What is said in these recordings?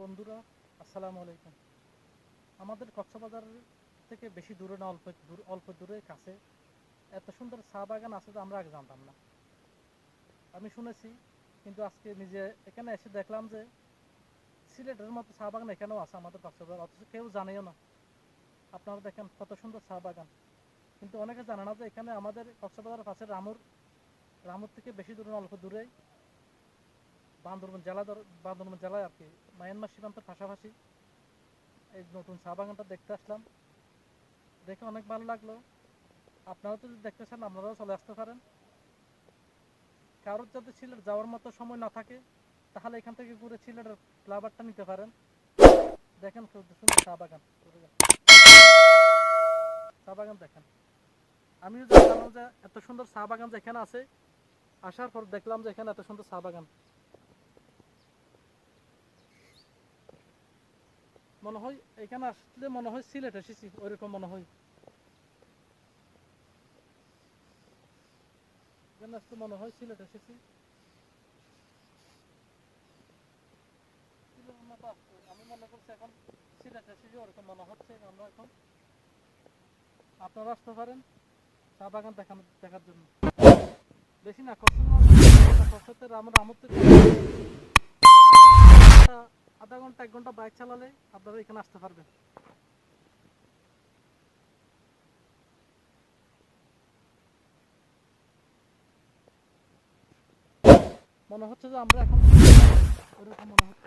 বন্ধুরা, আসসালামু আলাইকুম। আমাদের কক্সবাজার থেকে বেশি দূরে না, অল্প দূর, অল্প দূরে কাছে। এত সুন্দর চা বাগান আছে তো আমরা আগে জানতাম না। আমি শুনেছি, কিন্তু আজকে নিজে এখানে এসে দেখলাম যে সিলেটের মতো চা বাগান এখানেও আছে আমাদের কক্সবাজার, অথচ কেউ জানেও না। আপনারা দেখেন কত সুন্দর চা বাগান। কিন্তু অনেকে জানে না যে এখানে আমাদের কক্সবাজারের পাশে রামুর রামুর থেকে বেশি দূরে না, অল্প দূরেই বান্দরবান জেলা ধর- বান্দরবান জেলায় আর কি। মায়ানমার সীমান্তের পাশাপাশি এই নতুন চা বাগানটা দেখতে আসলাম। দেখে অনেক ভালো লাগল। আপনারা তো যদি দেখতে চান, আপনারাও চলে আসতে পারেন। কারোর যদি সিলেট যাওয়ার মতো সময় না থাকে, তাহলে এখান থেকে ঘুরে সিলেটের ফ্লাভারটা নিতে পারেন। দেখেন সুন্দর চা বাগান চা বাগান দেখেন। আমিও জানলাম যে এত সুন্দর চা বাগান যেখানে আছে, আসার পর দেখলাম যে এখানে এত সুন্দর চা বাগান মনে হয়, এখানে আসলে মনে হয় সিলেট এসেছি, ওইরকম মনে হয়। এখানে আসলে মনে হয় সিলেট এসেছি। আমি সিলেট এসেছি, ওরকম মনে হচ্ছে আমরা এখন। আপনারা আসতে পারেন চা বাগান দেখার জন্য। বেশি না, কষ্ট আমার আধা ঘণ্টা, এক ঘণ্টা বাইক চালালে আপনারা এখানে আসতে পারবেন। মনে হচ্ছে যে আমরা এখন মনে হচ্ছে।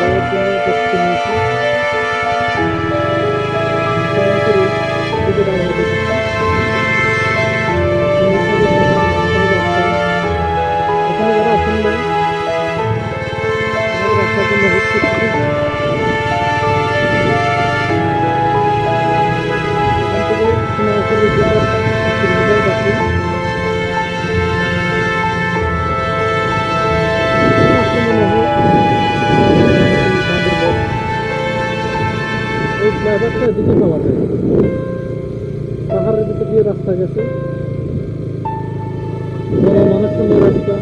যাওয়ার জন্য প্রস্তুতি নিয়েছি এখানে যারা আসেন না আমাদের জন্য হেল্প করছি এখান ফ্লাইওভারটা এদিকে পাওয়া যায় পাহাড়ের ভিতর দিয়ে রাস্তা গেছে। অনেক সুন্দর রাস্তা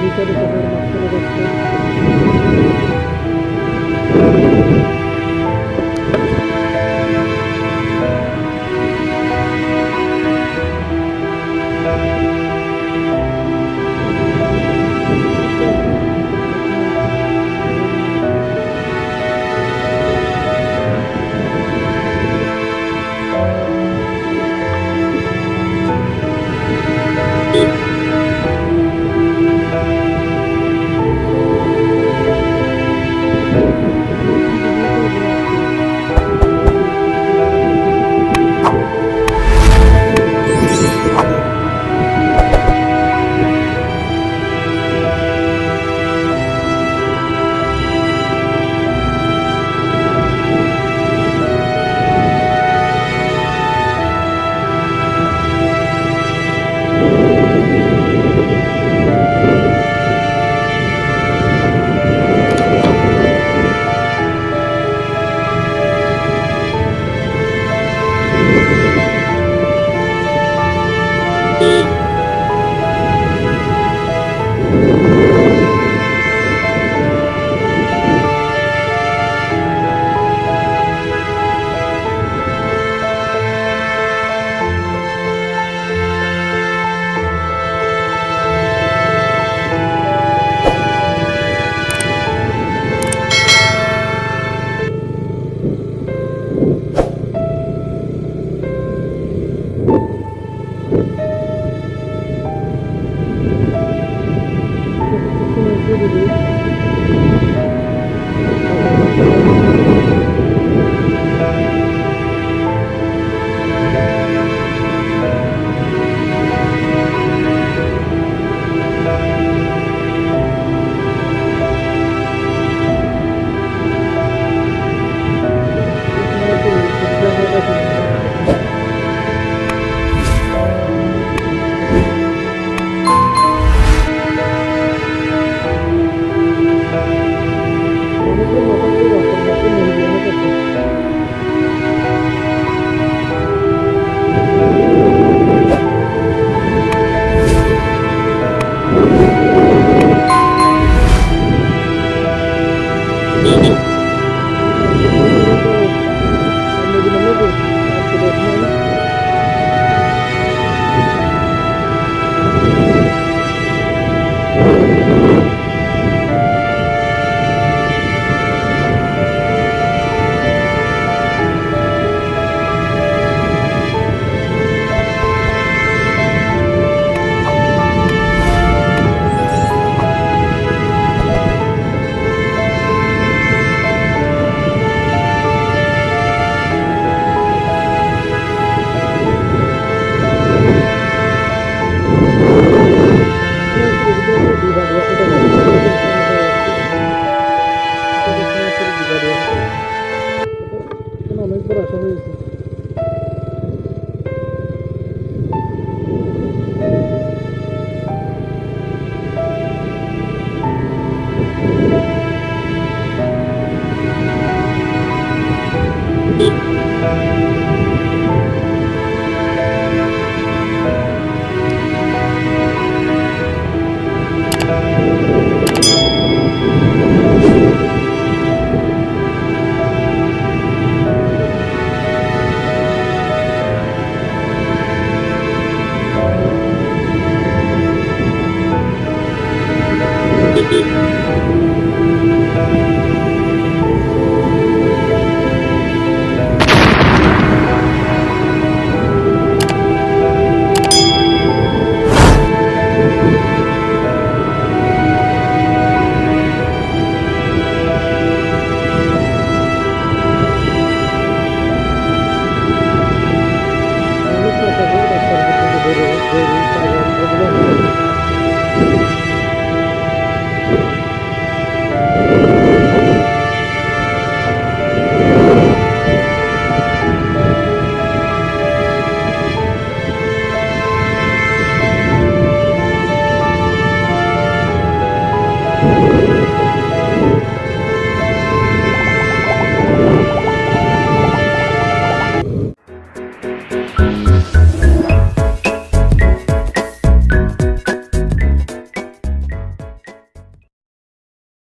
ভিতরে পাহাড়, মাঝখানে রাস্তা।